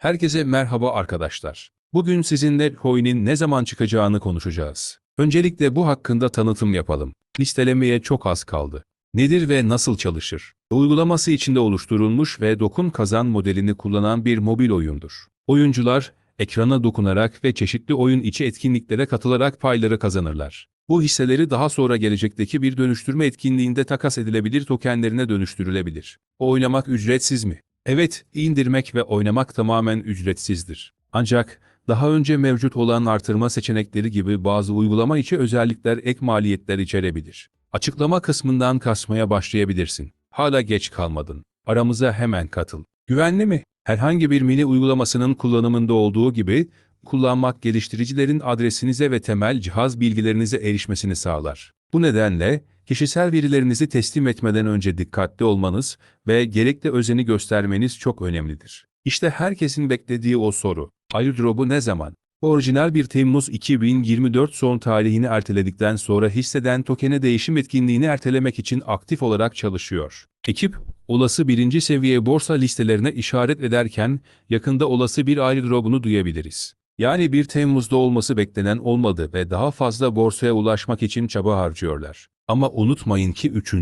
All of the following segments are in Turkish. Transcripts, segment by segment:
Herkese merhaba arkadaşlar. Bugün sizinle coin'in ne zaman çıkacağını konuşacağız. Öncelikle bu hakkında tanıtım yapalım. Listelemeye çok az kaldı. Nedir ve nasıl çalışır? Uygulaması içinde oluşturulmuş ve dokun kazan modelini kullanan bir mobil oyundur. Oyuncular, ekrana dokunarak ve çeşitli oyun içi etkinliklere katılarak payları kazanırlar. Bu hisseleri daha sonra gelecekteki bir dönüştürme etkinliğinde takas edilebilir tokenlerine dönüştürülebilir. Oynamak ücretsiz mi? Evet, indirmek ve oynamak tamamen ücretsizdir. Ancak daha önce mevcut olan artırma seçenekleri gibi bazı uygulama içi özellikler ek maliyetler içerebilir. Açıklama kısmından kasmaya başlayabilirsin. Hala geç kalmadın. Aramıza hemen katıl. Güvenli mi? Herhangi bir mini uygulamasının kullanımında olduğu gibi, kullanmak geliştiricilerin adresinize ve temel cihaz bilgilerinize erişmesini sağlar. Bu nedenle, kişisel verilerinizi teslim etmeden önce dikkatli olmanız ve gerekli özeni göstermeniz çok önemlidir. İşte herkesin beklediği o soru. Airdrop'u ne zaman? Orijinal 1 Temmuz 2024 son tarihini erteledikten sonra hisseden tokene değişim etkinliğini ertelemek için aktif olarak çalışıyor. Ekip, olası birinci seviye borsa listelerine işaret ederken yakında olası bir airdrop'unu duyabiliriz. Yani 1 Temmuz'da olması beklenen olmadı ve daha fazla borsaya ulaşmak için çaba harcıyorlar. Ama unutmayın ki 3.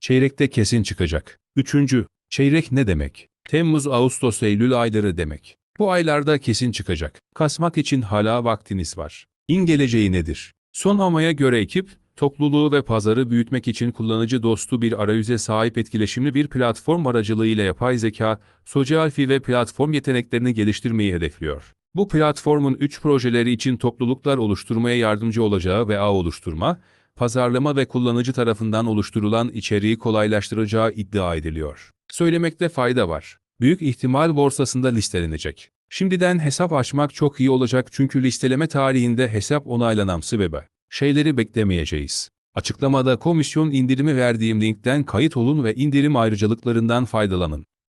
çeyrekte kesin çıkacak. 3. çeyrek ne demek? Temmuz, Ağustos, Eylül ayları demek. Bu aylarda kesin çıkacak. Kasmak için hala vaktiniz var. İn geleceği nedir? Son amaya göre ekip, topluluğu ve pazarı büyütmek için kullanıcı dostu bir arayüze sahip etkileşimli bir platform aracılığıyla yapay zeka, sosyal fi ve platform yeteneklerini geliştirmeyi hedefliyor. Bu platformun üç projeleri için topluluklar oluşturmaya yardımcı olacağı ve ağ oluşturma, pazarlama ve kullanıcı tarafından oluşturulan içeriği kolaylaştıracağı iddia ediliyor. Söylemekte fayda var. Büyük ihtimal borsasında listelenecek. Şimdiden hesap açmak çok iyi olacak çünkü listeleme tarihinde hesap onaylanan sebebe. Şeyleri beklemeyeceğiz. Açıklamada komisyon indirimi verdiğim linkten kayıt olun ve indirim ayrıcalıklarından faydalanın.